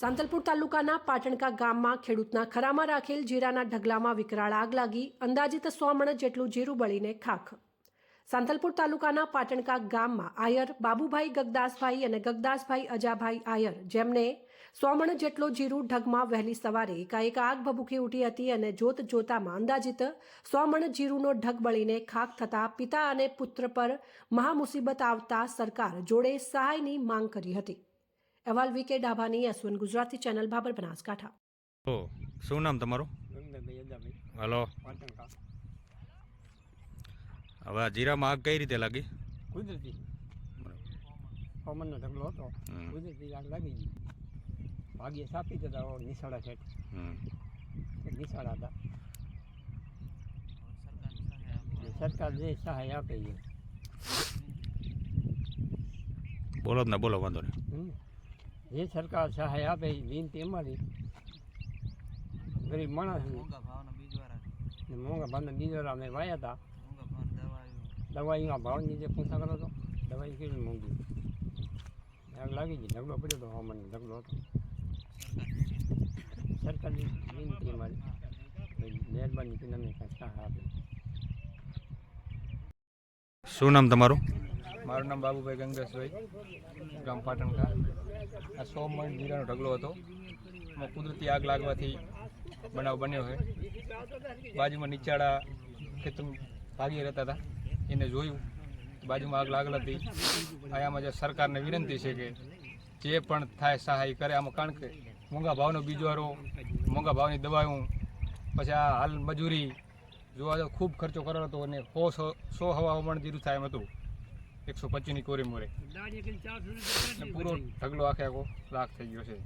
સાંતલપુર તાલુકાના પાટણકા ગામમાં ખેડૂતના ખરામાં રાખેલ જીરાના ઢગલામાં વિકરાળ આગ લાગી, અંદાજિત સો મણ જેટલું જીરું બળીને ખાખ. સાંતલપુર તાલુકાના પાટણકા ગામમાં આયર, બાબુભાઈ, ગગદાસભાઈ અને ગગદાસભાઈ અજાભાઈ આયર, જેમને સો મણ જેટલો જીરું ઢગમાં વહેલી સવારે એકાએક આગ ભભૂકી ઉઠી હતી અને જોત જોતામાં અંદાજિત સો મણ જીરુનો ઢગ બળીને ખાખ થતા પિતા અને પુત્ર પર મહામુસીબત આવતા સરકાર જોડે સહાયની માંગ કરી હતી. અહેવાલ વીકે ડાભાની એસવન ગુજરાતી ચેનલ બાબર બનાસકાંઠા. ઓ શું નામ તમારું? હલો. હવે જીરામાં આગ કઈ રીતે લાગી? કુદરતી. પવનનો ઢગલો હતો. કુદરતી આગ લાગી ગઈ. ભાગ્ય સાપી જતા ઓ નિશાળા છે હમ. નિશાળા હતા. સરકાર જે સહાય આપે છે બોલો ને બોલો વાંધો નહીં. જે સરકાર સહાય આપે એ વિનંતી અમારી. ગરીબ માણસ મોંઘા ભાવના બીજવારા અમે વાયા હતા. દવાઈના ભાવની જે પૂછા કરો તો દવાઈ કેવી મોંઘી? આગ લાગી ગઈ ઢગલો પડ્યો હતો હવામાન ઢગલો હતો. સરકારની વિનંતી અમારી. મહેરબાની કરીને અમે કાંઈ સહાય આપે. શું નામ તમારું? મારું નામ બાબુભાઈ ગંગેશભાઈ, ગામ પાટણકા આ સો મણ જીરાનો ઢગલો હતો. એમાં કુદરતી આગ લાગવાથી બનાવ બન્યો છે. બાજુમાં નીચાડા ખેતર ભાગી રહેતા હતા. એને જોયું. બાજુમાં આગ લાગેલ હતી. આયામાં જે સરકારને વિનંતી છે કે જે પણ થાય સહાય કરે. આમાં કારણ કે મોંઘા ભાવનો બીજવારો મોંઘા ભાવની દવાઓ પછી આ હાલ મજૂરી, જોવા ખૂબ ખર્ચો કરેલો હતો અને સો સો સો હવામાન જીરું થાય એમ હતું. એકસો પચીસની કોરી મોરે પૂરો ઢગલો આખે આખો લાખ થઈ ગયો છે.